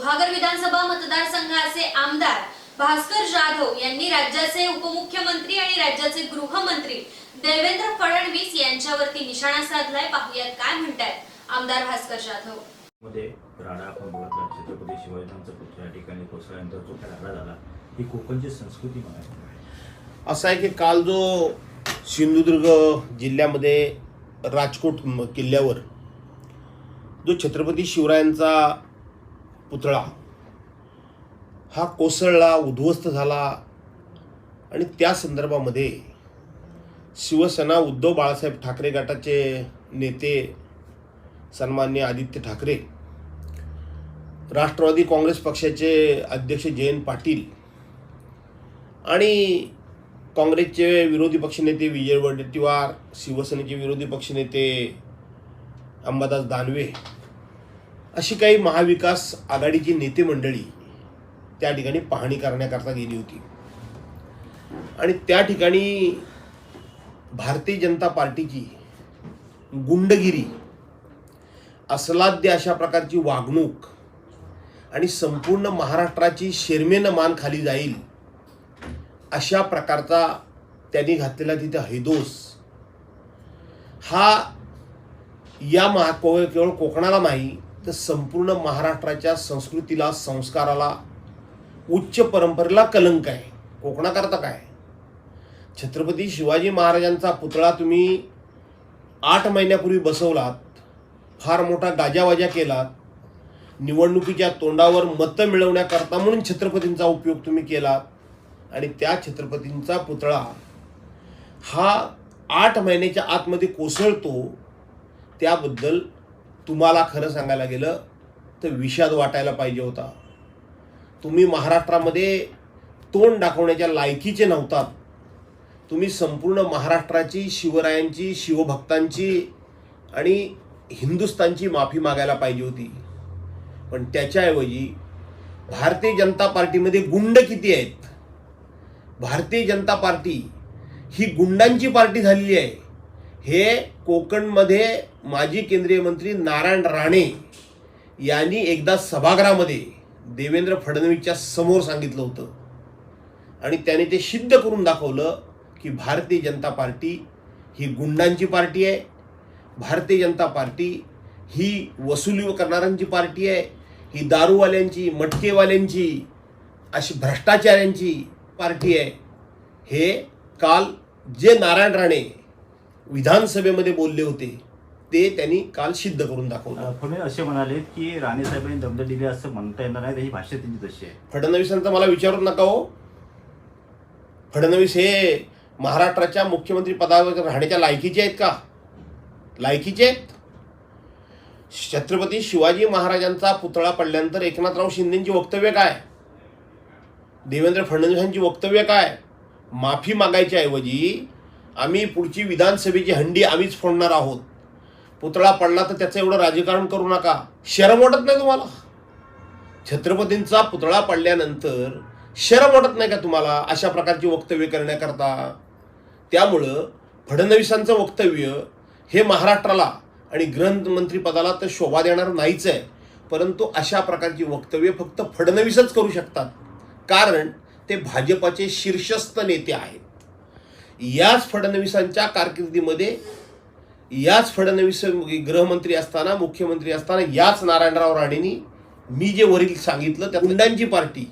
गुहागर विधानसभा मतदारसंघाचे आमदार भास्कर जाधव यांनी राज्याचे उपमुख्यमंत्री आणि राज्याचे गृहमंत्री देवेंद्र फडणवीस यांच्यावरती निशाणा साधलाय. पाहुयात काय म्हणतायत आमदार भास्कर जाधव. मध्ये राडा आपण बघितला छत्रपती शिवाजीराजांचा पुत्र या ठिकाणी कोसळल्यानंतर जो राडा झाला ही कोकणची संस्कृती म्हणायची असं आहे की काल जो सिंधुदुर्ग जिल्ह्यामध्ये राजकोट किल्ल्यावर जो छत्रपती शिवरायांचा पुतळा. हा कोसळला उद्ध्वस्त झाला आणि त्या संदर्भामध्ये शिवसेना उद्धव बाळासाहेब ठाकरे गटाचे नेते सन्मान्य आदित्य ठाकरे राष्ट्रवादी काँग्रेस पक्षाचे अध्यक्ष जयंत पाटील आणि काँग्रेसचे विरोधी पक्षनेते विजय वडेट्टीवार शिवसेनेचे विरोधी पक्षनेते अंबादास दानवे अशी काही महाविकास आघाडीची नेते मंडळी त्या ठिकाणी पाहणी करण्याकरता गेली होती. आणि त्या ठिकाणी भारतीय जनता पार्टीची गुंडगिरी असलाद्य अशा प्रकारची वागणूक आणि संपूर्ण महाराष्ट्राची शेरमेनं मान खाली जाईल अशा प्रकारचा त्यांनी घातलेला तिथे हैदोस. हा या महा केवळ कोकणाला नाही तर संपूर्ण महाराष्ट्राच्या संस्कृतीला संस्काराला उच्च परंपरेला कलंक आहे. कोकणाकरता काय? छत्रपती शिवाजी महाराजांचा पुतळा तुम्ही आठ महिन्यापूर्वी बसवलात फार मोठा गाजावाजा केलात निवडणुकीच्या तोंडावर मतं मिळवण्याकरता म्हणून छत्रपतींचा उपयोग तुम्ही केलात आणि त्या छत्रपतींचा पुतळा हा आठ महिन्याच्या आतमध्ये कोसळतो त्याबद्दल तुम्हाला खरं सांगायला गेलं तर विषाद वाटायला पाहिजे होता. तुम्ही महाराष्ट्रामध्ये तोंड दाखवण्याच्या लायकीचे नव्हतात. तुम्ही संपूर्ण महाराष्ट्राची शिवरायांची शिवभक्तांची आणि हिंदुस्तानची माफी मागायला पाहिजे होती. पण त्याच्याऐवजी भारतीय जनता पार्टीमध्ये गुंड किती आहेत? भारतीय जनता पार्टी ही गुंडांची पार्टी झालेली आहे. हे कोकणमध्ये माजी केंद्रीय मंत्री नारायण राणे यांनी एकदा सभागृहामध्ये देवेंद्र फडणवीसच्या समोर सांगितलं होतं. आणि त्याने ते सिद्ध करून दाखवलं की भारतीय जनता पार्टी ही गुंडांची पार्टी आहे. भारतीय जनता पार्टी ही वसुली करणाऱ्यांची पार्टी आहे. ही दारूवाल्यांची मटकेवाल्यांची अशी भ्रष्टाचाऱ्यांची पार्टी आहे. हे काल जे नारायण राणे विधानसभेमध्ये बोलले होते ते त्यांनी काल सिद्ध करून दाखवलं. फडणवीस असे म्हणाले की राणे साहेबांनी दमद दिली असं म्हणता येणार नाही ही भाषा त्यांची तशी आहे. फडणवीसांचं मला विचारू नका हो. फडणवीस हे महाराष्ट्राच्या मुख्यमंत्री पदावर राहण्याच्या लायकीचे आहेत का? लायकीचे आहेत? छत्रपती शिवाजी महाराजांचा पुतळा पडल्यानंतर एकनाथराव शिंदेची वक्तव्य काय? देवेंद्र फडणवीसांची वक्तव्य काय? माफी मागायच्या ऐवजी आम्ही पुढची विधानसभेची हंडी आम्हीच फोडणार आहोत. पुतळा पडला तर त्याचं एवढं राजकारण करू नका. शरम वाटत नाही तुम्हाला? छत्रपतींचा पुतळा पडल्यानंतर शरम वाटत नाही का तुम्हाला अशा प्रकारची वक्तव्य करण्याकरता? त्यामुळं फडणवीसांचं वक्तव्य हे महाराष्ट्राला आणि ग्रंथमंत्रीपदाला तर शोभा देणार नाहीच आहे. परंतु अशा प्रकारची वक्तव्य फक्त फडणवीसच करू शकतात. कारण ते भाजपाचे शीर्षस्थ नेते आहेत. याच फडणवीसांच्या कारकिर्दीमध्ये याच फडणवीस गृहमंत्री असताना मुख्यमंत्री असताना याच नारायणराव राणेंनी मी जे वरील सांगितलं त्या गुंडांची पार्टी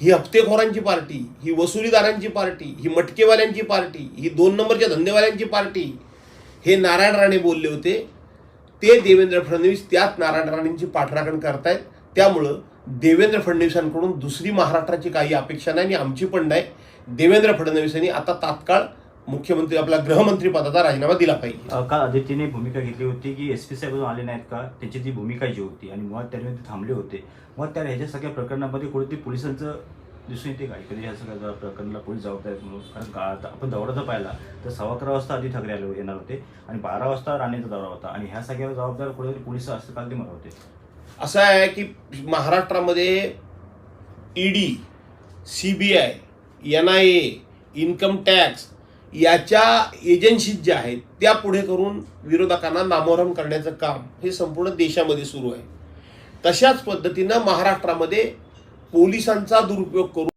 ही हप्तेखोरांची पार्टी ही वसुलीदारांची पार्टी ही मटकेवाल्यांची पार्टी ही दोन नंबरच्या धंदेवाल्यांची पार्टी हे नारायण राणे बोलले होते. ते देवेंद्र फडणवीस त्याच नारायण राणेंची पाठराखण करतायत. त्यामुळं देवेंद्र फडणवीसांकडून दुसरी महाराष्ट्राची काही अपेक्षा नाही आणि आमची पण नाही. देवेंद्र फडणवीसांनी आता तात्काळ मुख्यमंत्री आपला गृहमंत्री पदाचा राजीनामा दिला पाहिजे. काल आदित्यने भूमिका घेतली होती की एस पी साहेब आले नाहीत का? त्यांची ती भूमिका जी होती आणि मुळात त्यांनी ते थांबले होते. मग त्या ह्याच्या सगळ्या प्रकरणामध्ये कुठेतरी पोलिसांचं दिसून येते का? कधी ह्या सगळ्या प्रकरणाला पोलीस जबाबदार म्हणून. कारण का आपण दौरा जर पाहिला तर सव्वा अकरा वाजता आधी ठाकरे आले येणार होते आणि बारा वाजता राणेचा दौरा होता आणि ह्या सगळ्याला जबाबदार कुठेतरी पोलीस असं काल ते म्हणत होते. असं आहे की महाराष्ट्रामध्ये ED C B I N I A income tax याच्या एजन्सीज ज्या आहेत त्या पुढे करून विरोधकांना नामोहरम करण्याचं काम हे संपूर्ण देशामध्ये सुरू आहे. तशाच पद्धतीनं महाराष्ट्रामध्ये पोलिसांचा दुरुपयोग करून